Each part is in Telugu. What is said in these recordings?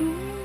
true.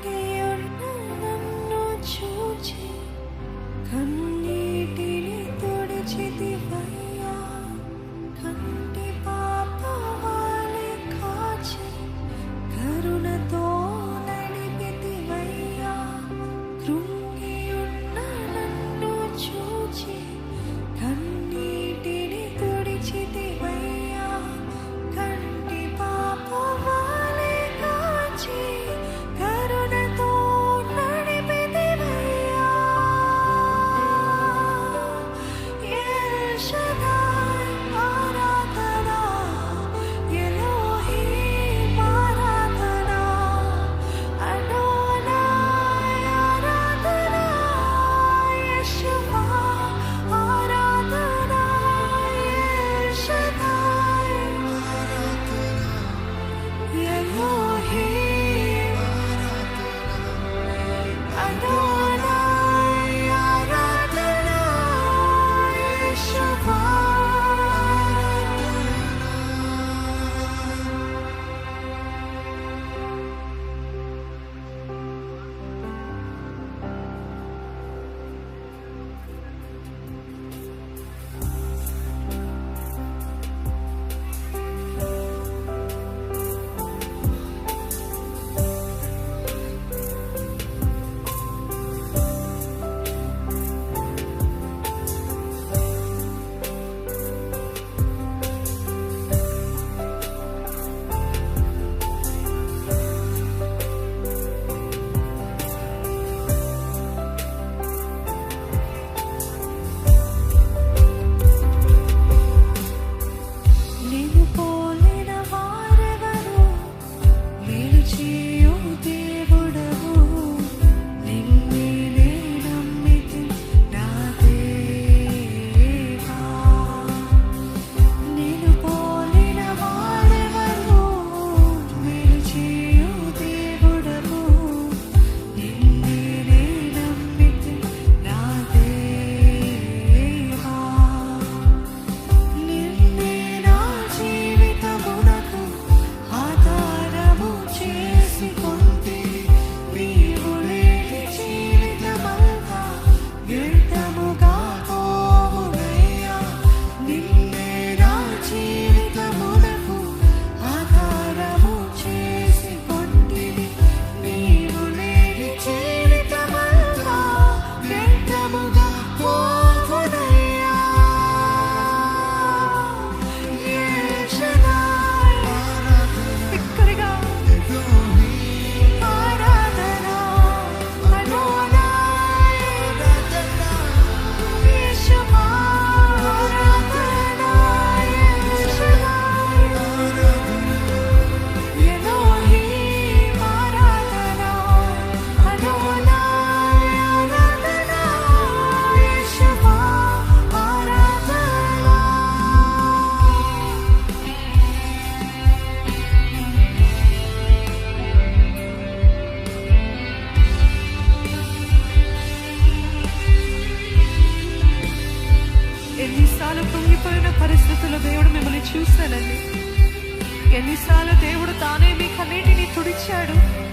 చేశాడండి ఎన్నిసార్లు దేవుడు తానే మీ కన్నీటిని తుడిచాడు.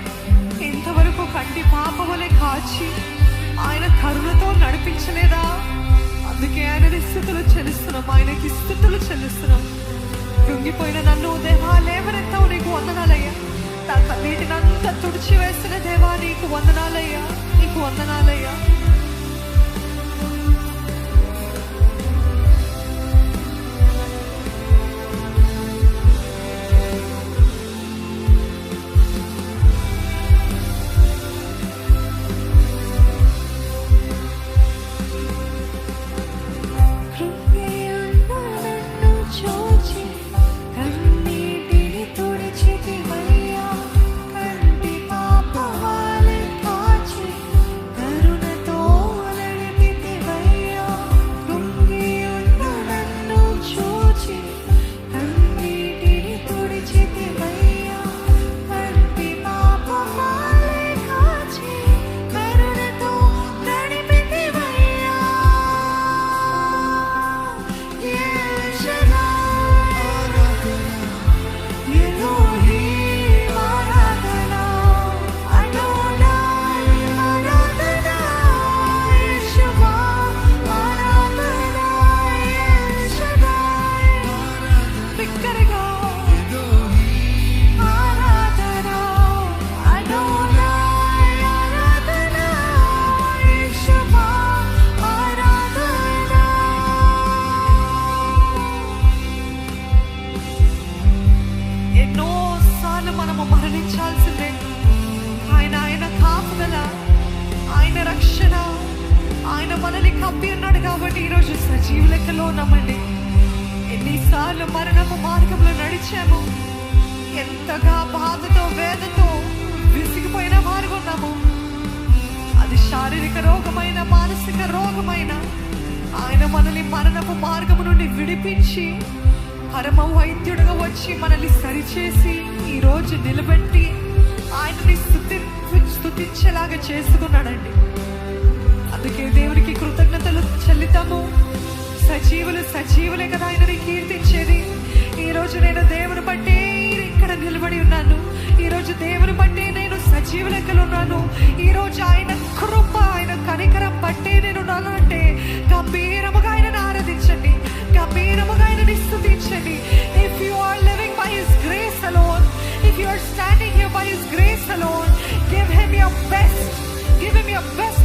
ఇంతవరకు కంటి పాప వలె కాచి ఆయన కరుణతో నడిపించలేదా? అందుకే ఆయనని స్థితులు చెల్లిస్తున్నాం. ఆయనకి స్థుతులు చెల్లిస్తున్నాం. కృంగిపోయిన నన్ను దేవా లేవనెత్తావు నీకు వందనాలయ్యా. తన కన్నీటినంతా తుడిచి వేసిన దేవా నీకు వందనాలయ్యా. నీకు వందనాలయ్యా. ఆయన కప్పి ఉన్నాడు కాబట్టి ఈరోజు సజీవ లెక్కలో ఉన్నామండి ఎన్నిసార్లు మరణపు మార్గంలో నడిచాము. ఎంతగా బాధతో వేదతో విసిగిపోయిన వారు ఉన్నాము. అది శారీరక రోగమైన మానసిక రోగమైన ఆయన మనల్ని మరణపు మార్గము నుండి విడిపించి పరమ వైద్యుడుగా వచ్చి మనల్ని సరిచేసి ఈరోజు నిలబెట్టి ఆయనని స్థుతి స్థుతించేలాగా చేసుకున్నాడండి. అందుకే దేవునికి కృతజ్ఞతలు చెల్లితాము సజీవులు సజీవులే కదా ఆయనని కీర్తించేది. ఈ రోజు నేను దేవుని బట్టి ఇక్కడ నిలబడి ఉన్నాను. ఈ రోజు దేవుని బట్టి నేను సజీవ లెక్కలు ఉన్నాను. ఈ రోజు ఆయన కృప ఆయన కనికరం బట్టే నేను ఉన్నాను అంటే గంభీరముగా ఆయనను ఆరాధించండి. గంభీరముగా ఆయనని స్థుతించండి. If you are living by his grace alone if you are standing here by his grace alone give him your best give him your best